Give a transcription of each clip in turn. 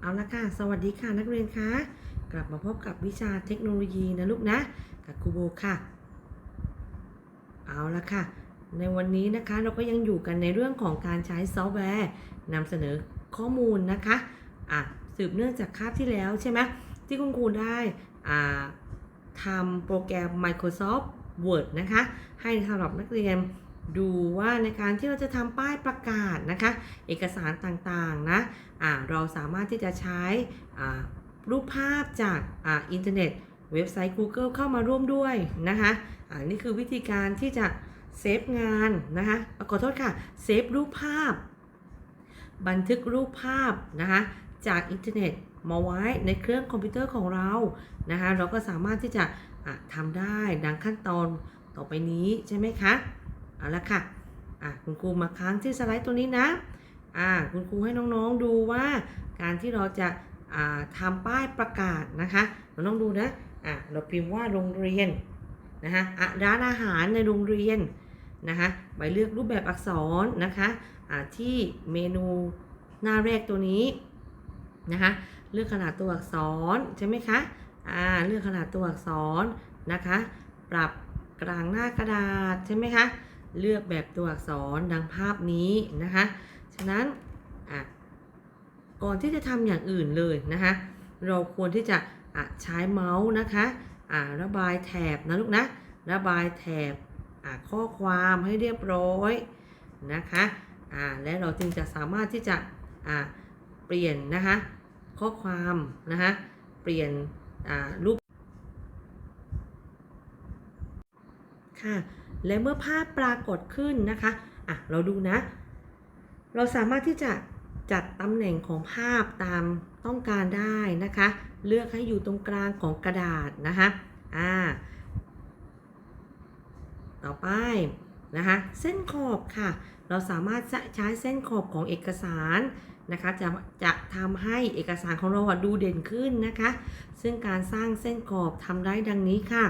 เอาละค่ะ สวัสดีค่ะนักเรียนคะ กลับมาพบกับวิชาเทคโนโลยีนะลูกนะ กับครูโบค่ะ เอาละค่ะ ในวันนี้นะคะเราก็ยังอยู่กันในเรื่องของการใช้ซอฟต์แวร์นำเสนอข้อมูลนะคะอะสืบเนื่องจากคาบที่แล้วใช่ไหมที่คุณครูได้อ่าทำโปรแกรม Microsoft Word นะคะ ให้สำหรับนักเรียน ดูว่าในการที่เราจะทำป้ายประกาศนะคะ เอกสารต่างๆนะอ่าเราสามารถที่จะใช้รูปภาพจากออินเทอร์เน็ต เว็บไซต์ Google เข้ามาร่วมด้วยนะคะอ่านี่คือวิธีการที่จะเซฟงานนะคะขอโทษค่ะ เซฟรูปภาพ บันทึกรูปภาพนะคะจากอินเทอร์เน็ตมาไว้ในเครื่องคอมพิวเตอร์ของเรานะคะเราก็สามารถที่จะะทำได้ดังขั้นตอนต่อไปนี้ใช่ไหมคะ เอาละค่ะอะคุณครูมาค้างที่สไลด์ตัวนี้นะอะคุณครูให้น้องๆดูว่าการที่เราจะอ่าทำป้ายประกาศนะคะเราต้องดูนะอะเราพิมพ์ว่าโรงเรียนนะคะอะร้านอาหารในโรงเรียนนะคะไปเลือกรูปแบบอักษรนะคะอะที่เมนูหน้าแรกตัวนี้นะคะเลือกขนาดตัวอักษรใช่ไหมคะอ่าเลือกขนาดตัวอักษรนะคะ ปรับกลางหน้ากระดาษใช่ไหมคะ เลือกแบบตัวอักษรดังภาพนี้นะคะ ฉะนั้นอะก่อนที่จะทำอย่างอื่นเลยนะคะ เราควรที่จะอะใช้เมาส์นะคะอะระบายแถบนะลูกนะ ระบายแถบอะข้อความให้เรียบร้อยนะคะอะและเราจึงจะสามารถที่จะอะเปลี่ยนนะคะข้อความนะคะเปลี่ยนอ่ารูปค่ะ และเมื่อภาพปรากฏขึ้นนะคะอะเราดูนะ เราสามารถที่จะจัดตำแหน่งของภาพตามต้องการได้นะคะ เลือกให้อยู่ตรงกลางของกระดาษนะคะอ่าต่อไปนะคะเส้นขอบค่ะ เราสามารถใช้เส้นขอบของเอกสารนะคะจะจะทำให้เอกสารของเราดูเด่นขึ้นนะคะ ซึ่งการสร้างเส้นขอบทำได้ดังนี้ค่ะ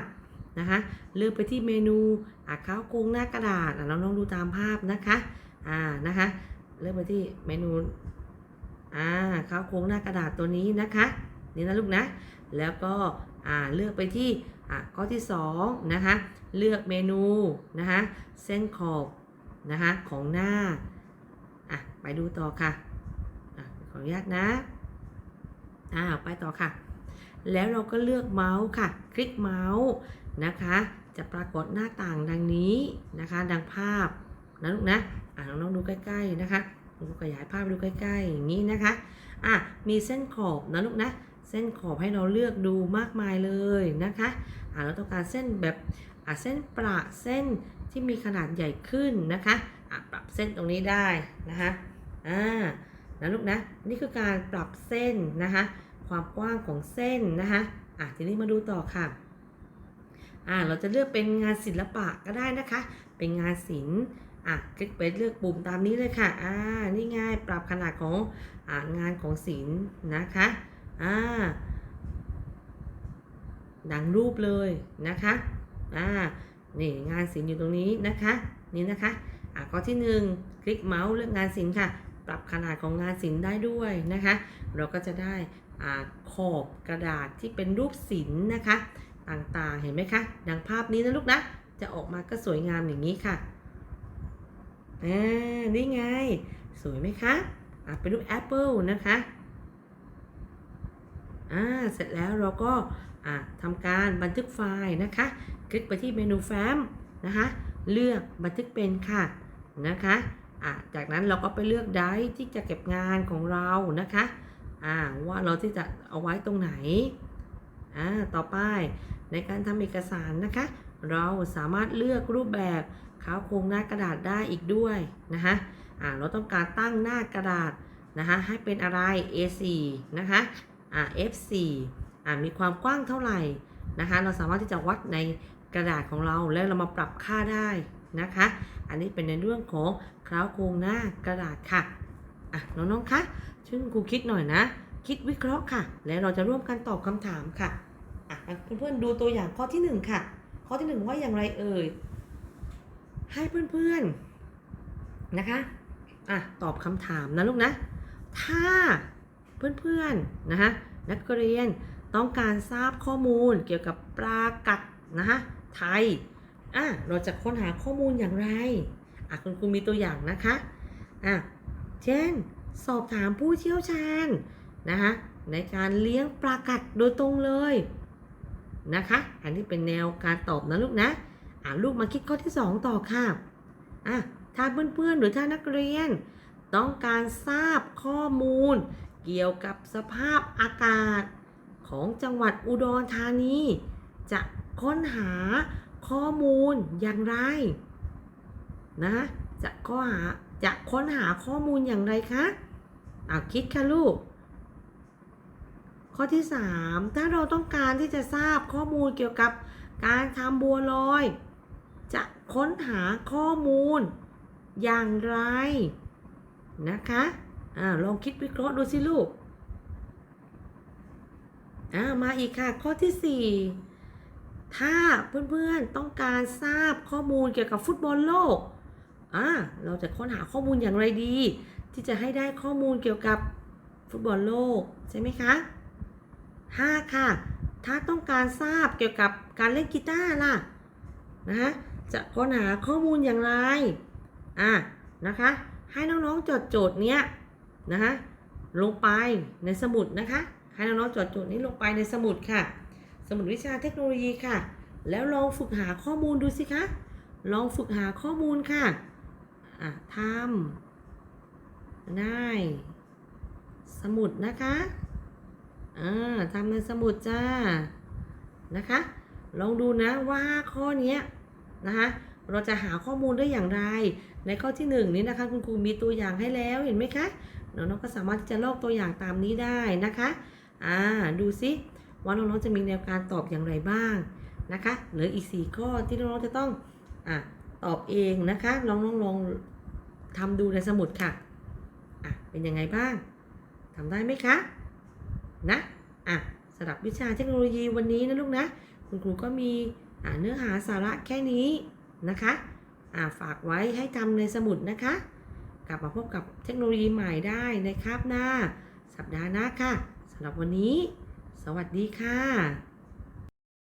นะคะเลือกไปที่เมนูอะข้าวโครงหน้ากระดาษอะเราลองดูตามภาพนะคะอ่านะคะเลือกไปที่เมนูอ่าข้าวโครงหน้ากระดาษตัวนี้นะคะนี่นะลูกนะ แล้วก็อ่าเลือกไปที่อะข้อที่2นะคะเลือกเมนูนะคะเส้นขอบนะคะของหน้าอะไปดูต่อค่ะอะขออนุญาตนะอ่าไปต่อค่ะ แล้วเราก็เลือกเมาส์ค่ะ คลิกเมาส์นะคะ จะปรากฏหน้าต่างดังนี้นะคะ ดังภาพนะลูกนะอะน้องๆดูใกล้ๆนะคะดูขยายภาพดูใกล้ๆอย่างนี้นะคะอะมีเส้นขอบนะลูกนะเส้นขอบให้เราเลือกดูมากมายเลยนะคะอะเราต้องการเส้นแบบอะเส้นประเส้นที่มีขนาดใหญ่ขึ้นนะคะอะปรับเส้นตรงนี้ได้นะคะอ่านะลูกนะนี่คือการปรับเส้นนะคะ ความกว้างของเส้นนะคะอะทีนี้มาดูต่อค่ะอ่าเราจะเลือกเป็นงานศิลปะก็ได้นะคะ เป็นงานศิลป์อะคลิกไปเลือกปุ่มตามนี้เลยค่ะอ่านี่ง่ายปรับขนาดของอ่างานของศิลป์นะคะอ่าดังรูปเลยนะคะอ่านี่งานศิลป์อยู่ตรงนี้นะคะนี่นะคะอะข้อที่หนึ่งคลิกเมาส์เลือกงานศิลป์ค่ะ ปรับขนาดของงานศิลป์ได้ด้วยนะคะ เราก็จะได้ อขอบกระดาษที่เป็นรูปศิลป์นะคะ ต่างๆเห็นไหมคะดังภาพนี้นะลูกนะจะออกมาก็สวยงามอย่างนี้ค่ะอ่านี่ไง สวยไหมคะอ่าเป็นรูปแอปเปิลนะคะอ่าเสร็จแล้วเราก็อ่าทำการบันทึกไฟล์นะคะ คลิกไปที่เมนูแฟ้มนะคะ เลือกบันทึกเป็นค่ะนะคะอ่าจากนั้นเราก็ไปเลือกไดร์ที่จะเก็บงานของเรานะคะ อ่าว่าเราที่จะเอาไว้ตรงไหนอ่าต่อไปในการทำเอกสารนะคะ เราสามารถเลือกรูปแบบขาวโครงหน้ากระดาษได้อีกด้วยนะคะอ่าเราต้องการตั้งหน้ากระดาษนะคะให้เป็นอะไร A4 นะคะอ่า F4 อ่ามีความกว้างเท่าไหร่นะคะเราสามารถที่จะวัดในกระดาษของเราแล้วเรามาปรับค่าได้นะคะ อันนี้เป็นในเรื่องของคราวโครงหน้ากระดาษค่ะอะน้องๆคะ ช่วยคุณครูคิดหน่อยนะ คิดวิเคราะห์ค่ะ แล้วเราจะร่วมกันตอบคำถามค่ะอะเพื่อนๆดูตัวอย่างข้อที่หนึ่งค่ะ ข้อที่หนึ่งว่าอย่างไรเอ่ย ให้เพื่อนๆนะคะอะตอบคำถามนะลูกนะ ถ้าเพื่อนๆนะคะนักเรียนต้องการทราบข้อมูลเกี่ยวกับปลากัดนะคะไทยอะเราจะค้นหาข้อมูลอย่างไรอะคุณครูมีตัวอย่างนะคะอะเช่น สอบถามผู้เชี่ยวชาญนะคะในการเลี้ยงปลากัดโดยตรงเลยนะคะ อันนี้เป็นแนวการตอบนะลูกนะอ่าลูกมาคิดข้อที่ 2 ต่อค่ะอะถ้าเพื่อนๆหรือถ้านักเรียน ต้องการทราบข้อมูล เกี่ยวกับสภาพอากาศของจังหวัดอุดรธานี จะค้นหาข้อมูลอย่างไรนะจะข้อหาจะค้นหาข้อมูลอย่างไรคะ เอาคิดค่ะลูก ข้อที่ 3 ถ้าเราต้องการที่จะทราบข้อมูลเกี่ยวกับการทำบัวลอย จะค้นหาข้อมูลอย่างไรนะคะอ่าลองคิดวิเคราะห์ดูสิลูกอ่ามาอีกค่ะ ข้อที่ 4 ถ้าเพื่อนๆต้องการทราบข้อมูลเกี่ยวกับฟุตบอลโลกอ่าเราจะค้นหาข้อมูลอย่างไรดี ที่จะให้ได้ข้อมูลเกี่ยวกับฟุตบอลโลกใช่ไหมคะ 5 ค่ะ ถ้าต้องการทราบเกี่ยวกับการเล่นกีตาร์ล่ะนะคะจะค้นหาข้อมูลอย่างไร อะนะคะ ให้น้องๆจดโจทย์เนี้ยนะคะลงไปในสมุดนะคะ ให้น้องๆจดโจทย์นี้ลงไปในสมุดค่ะ สมุดวิชาเทคโนโลยีค่ะ แล้วลองฝึกหาข้อมูลดูสิคะ ลองฝึกหาข้อมูลค่ะ อะทำ ได้ สมุดนะคะอ่าทำในสมุดจ้านะคะ ลองดูนะว่าข้อนี้นะคะเราจะหาข้อมูลได้อย่างไร ในข้อที่หนึ่งนี้นะคะ คุณครูมีตัวอย่างให้แล้วเห็นไหมคะน้องๆก็สามารถที่จะลอกตัวอย่างตามนี้ได้นะคะอ่าดูซิว่าน้องๆจะมีแนวการตอบอย่างไรบ้างนะคะเหลืออีก 4 ข้อที่น้องๆจะต้องอะตอบเองนะคะลองลองลองทำดูในสมุดค่ะ อะเป็นยังไงบ้างทำได้ไหมคะ นะอะสำหรับวิชาเทคโนโลยีวันนี้นะลูกนะ คุณครูก็มีเนื้อหาสาระแค่นี้นะคะอ่าฝากไว้ให้ทำในสมุดนะคะ กลับมาพบกับเทคโนโลยีใหม่ได้ในคาบหน้า สัปดาห์หน้าค่ะสำหรับวันนี้ สวัสดีค่ะ